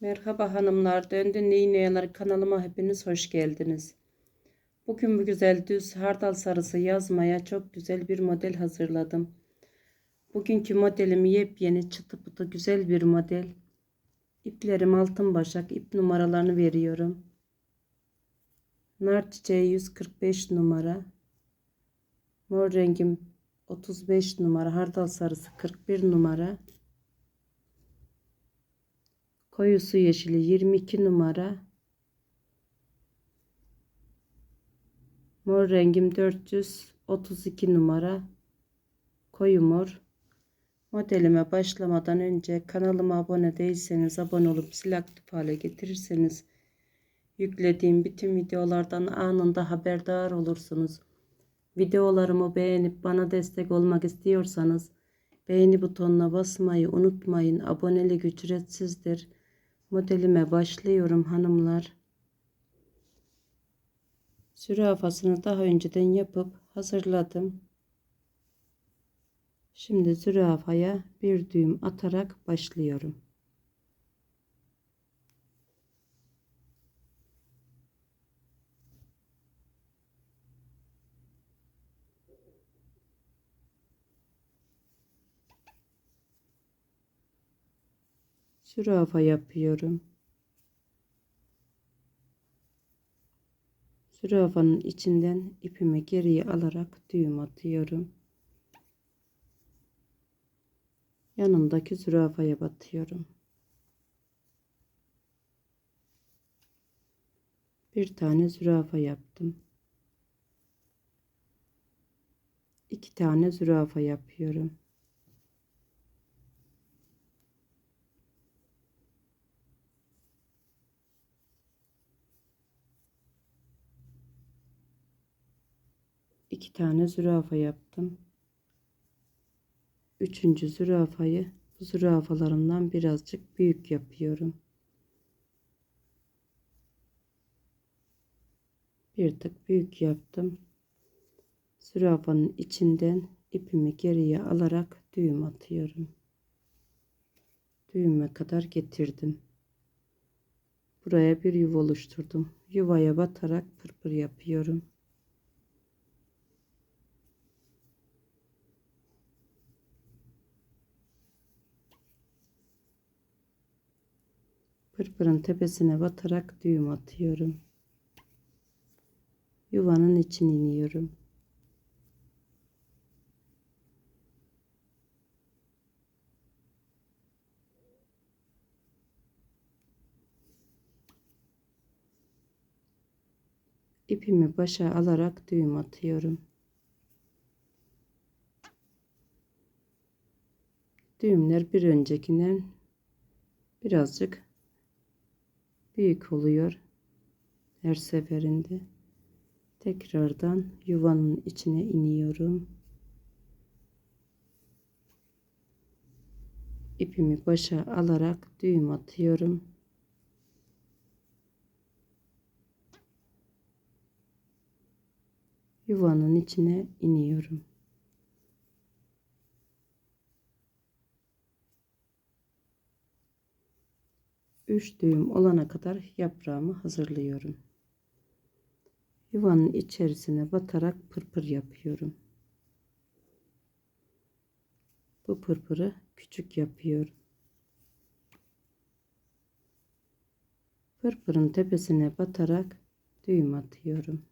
Merhaba hanımlar, döndün iğneyalar kanalıma hepiniz hoş geldiniz. Bugün bu güzel düz hardal sarısı yazmaya çok güzel bir model hazırladım. Bugünkü modelim yepyeni çıtı pıtı güzel bir model. İplerim altın başak ip numaralarını veriyorum. Nar çiçeği 145 numara. Mor rengim 35 numara. Hardal sarısı 41 numara. Koyu su yeşili 22 numara. Mor rengim 432 numara. Koyu mor. Modelime başlamadan önce kanalıma abone değilseniz abone olup zil aktif hale getirirseniz yüklediğim bütün videolardan anında haberdar olursunuz. Videolarımı beğenip bana destek olmak istiyorsanız beğeni butonuna basmayı unutmayın. Abonelik ücretsizdir. Modelime başlıyorum hanımlar. Zürafasını daha önceden yapıp hazırladım. Şimdi zürafaya bir düğüm atarak başlıyorum. Zürafa yapıyorum. Zürafanın içinden ipimi geriye alarak düğüm atıyorum. Yanındaki zürafaya batıyorum. Bir tane zürafa yaptım. İki tane zürafa yapıyorum. İki tane zürafa yaptım. Üçüncü zürafayı bu zürafalarımdan birazcık büyük yapıyorum. Bir tık büyük yaptım. Zürafanın içinden ipimi geriye alarak düğüm atıyorum. Düğüme kadar getirdim. Buraya bir yuva oluşturdum. Yuvaya batarak pırpır yapıyorum. Pırpırın tepesine batarak düğüm atıyorum. Yuvanın içine iniyorum. İpimi başa alarak düğüm atıyorum. Düğümler bir öncekinden birazcık büyük oluyor her seferinde. Tekrardan yuvanın içine iniyorum. İpimi başa alarak düğüm atıyorum. Yuvanın içine iniyorum. 3 düğüm olana kadar yaprağımı hazırlıyorum. Yuvanın içerisine batarak pırpır yapıyorum. Bu pırpırı küçük yapıyorum. Pırpırın tepesine batarak düğüm atıyorum.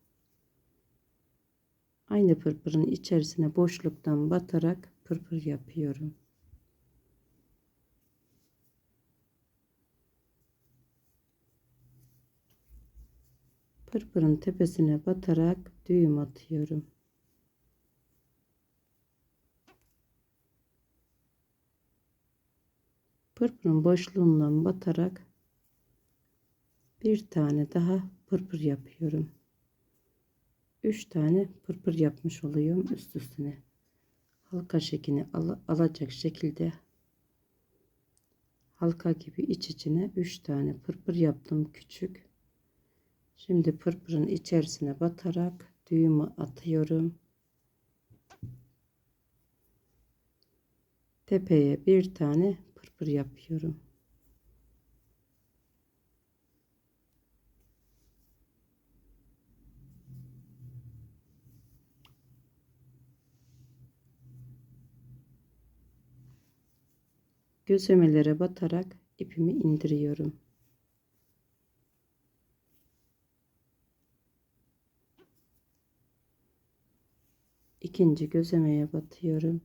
Aynı pırpırın içerisine boşluktan batarak pırpır yapıyorum. Pırpırın tepesine batarak düğüm atıyorum. Pırpırın boşluğundan batarak bir tane daha pırpır yapıyorum. Üç tane pırpır yapmış oluyorum üst üstüne. Halka şeklini al alacak şekilde halka gibi iç içine üç tane pırpır yaptım küçük. Şimdi pırpırın içerisine batarak düğümü atıyorum. Tepeye bir tane pırpır yapıyorum. Gözemelere batarak ipimi indiriyorum. İkinci gözlemeye batıyorum.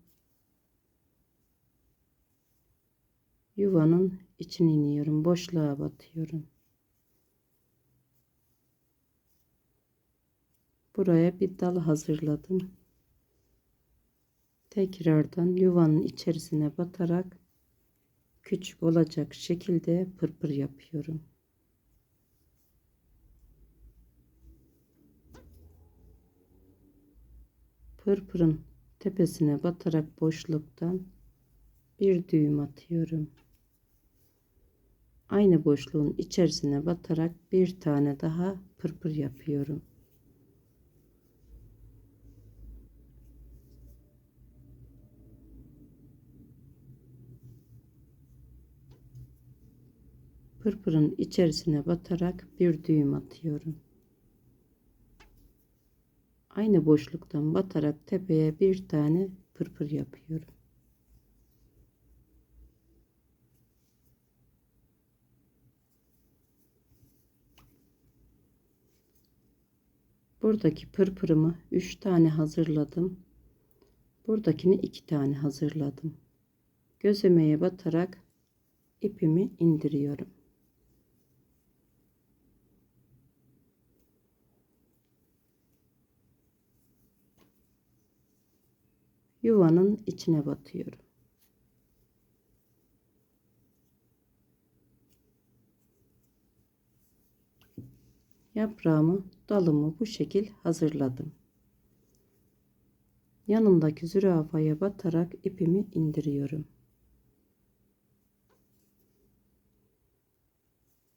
Yuvanın içine iniyorum. Boşluğa batıyorum. Buraya bir dal hazırladım. Tekrardan yuvanın içerisine batarak küçük olacak şekilde pırpır yapıyorum. Pırpırın tepesine batarak boşluktan bir düğüm atıyorum. Aynı boşluğun içerisine batarak bir tane daha pırpır yapıyorum. Pırpırın içerisine batarak bir düğüm atıyorum. Aynı boşluktan batarak tepeye bir tane pırpır yapıyorum. Buradaki pırpırımı 3 tane hazırladım. Buradakini 2 tane hazırladım. Gözlemeye batarak ipimi indiriyorum. Yuvanın içine batıyorum. Yaprağımı, dalımı bu şekil hazırladım. Yanındaki zürafaya batarak ipimi indiriyorum.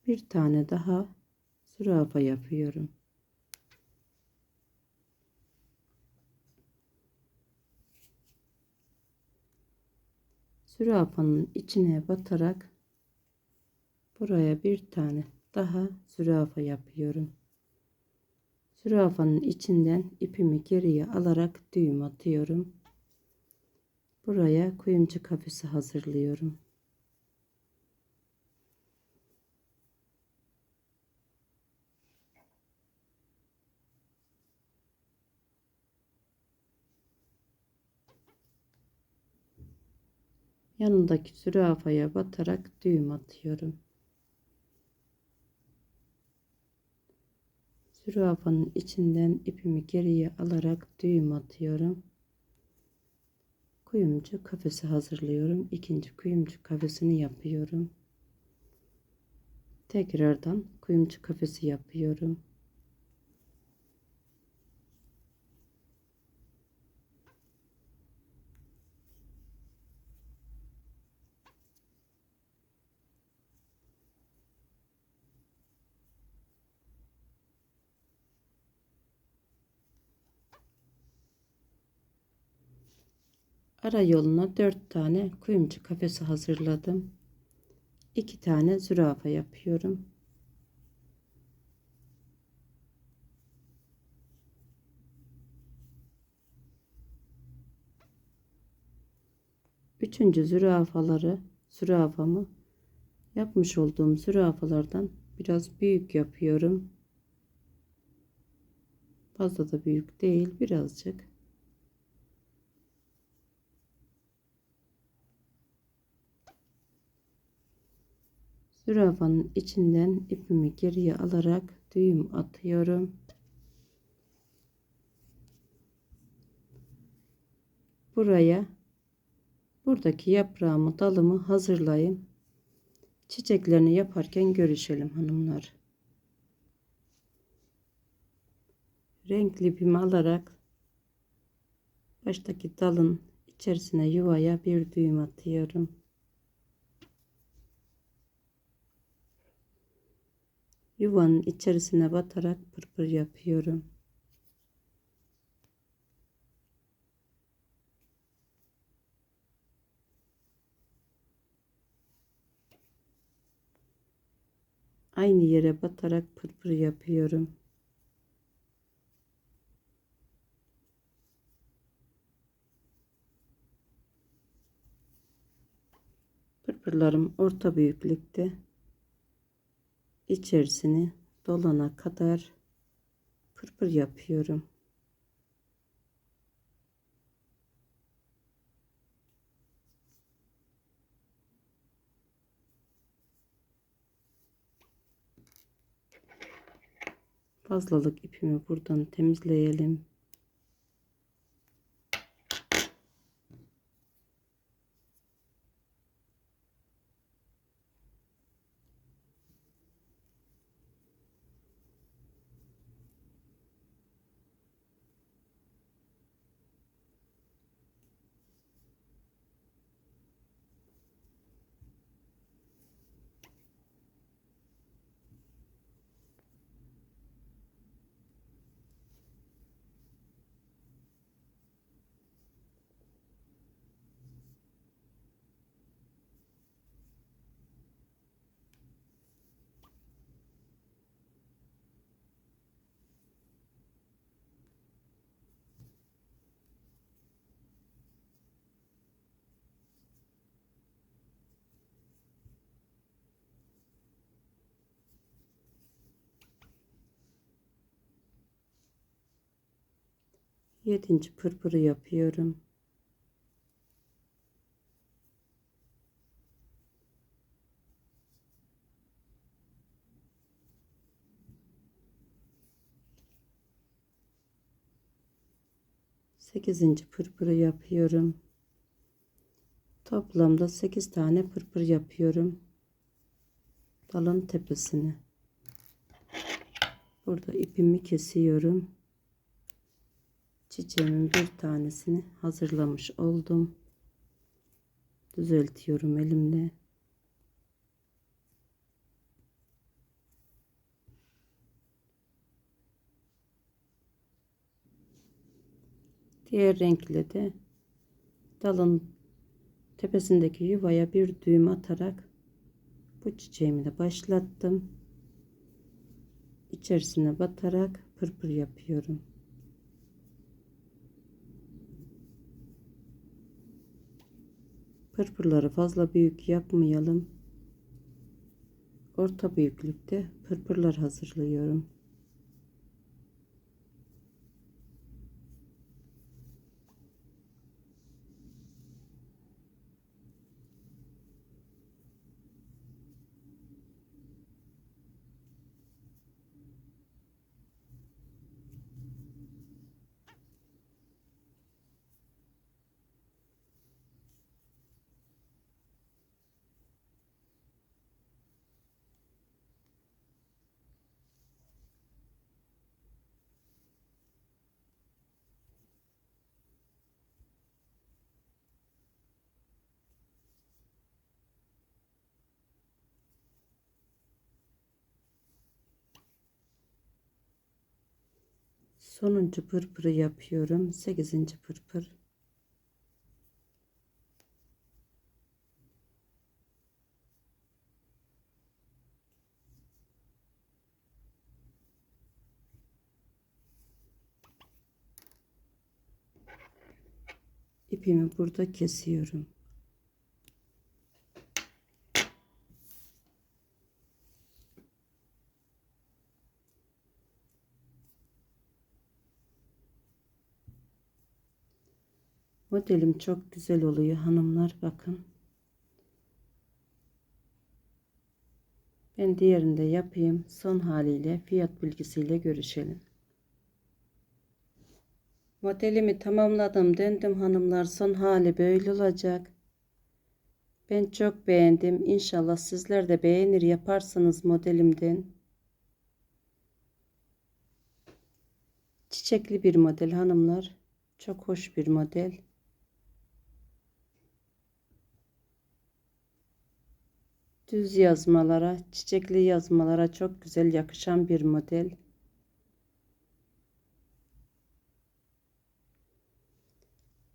Bir tane daha zürafa yapıyorum. Zürafanın içine batarak buraya bir tane daha zürafa yapıyorum. Zürafanın içinden ipimi geriye alarak düğüm atıyorum. Buraya kuyumcu kafesi hazırlıyorum. Yanındaki zürafaya batarak düğüm atıyorum. Zürafanın içinden ipimi geriye alarak düğüm atıyorum. Kuyumcu kafesi hazırlıyorum. İkinci kuyumcu kafesini yapıyorum. Tekrardan kuyumcu kafesi yapıyorum. Ara yoluna 4 tane kuyumcu kafesi hazırladım. 2 tane zürafa yapıyorum. Üçüncü zürafaları zürafamı yapmış olduğum zürafalardan biraz büyük yapıyorum. Fazla da büyük değil birazcık. Zürafanın içinden ipimi geriye alarak düğüm atıyorum. Buraya buradaki yaprağımı dalımı hazırlayayım. Çiçeklerini yaparken görüşelim hanımlar. Renkli ipimi alarak baştaki dalın içerisine yuvaya bir düğüm atıyorum. Yuvanın içerisine batarak pırpır yapıyorum. Aynı yere batarak pırpır yapıyorum. Pırpırlarım orta büyüklükte. İçerisini dolana kadar pırpır yapıyorum. Fazlalık ipimi buradan temizleyelim. Yedinci pırpırı yapıyorum. Sekizinci pırpırı yapıyorum. Toplamda sekiz tane pırpır yapıyorum. Dalın tepesine. Burada ipimi kesiyorum çiçeğimin bir tanesini hazırlamış oldum. Düzeltiyorum elimle. Diğer renkle de dalın tepesindeki yuvaya bir düğüm atarak bu çiçeğimi de başlattım. İçerisine batarak pırpır yapıyorum. Pırpırları fazla büyük yapmayalım. Orta büyüklükte pırpırlar hazırlıyorum. Sonuncu pırpırı yapıyorum. Sekizinci pırpır. İpimi burada kesiyorum. Modelim çok güzel oluyor hanımlar bakın. Ben diğerini de yapayım. Son haliyle fiyat bilgisiyle görüşelim. Modelimi tamamladım. Döndüm hanımlar. Son hali böyle olacak. Ben çok beğendim. İnşallah sizler de beğenir yaparsınız modelimden. Çiçekli bir model hanımlar. Çok hoş bir model. Düz yazmalara, çiçekli yazmalara çok güzel yakışan bir model.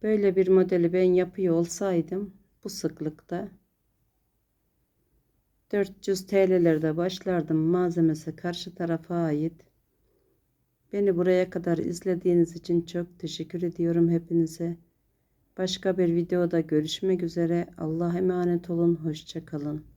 Böyle bir modeli ben yapıyor olsaydım bu sıklıkta 400 TL'lerde başlardım. Malzemesi karşı tarafa ait. Beni buraya kadar izlediğiniz için çok teşekkür ediyorum hepinize. Başka bir videoda görüşmek üzere. Allah'a emanet olun. Hoşça kalın.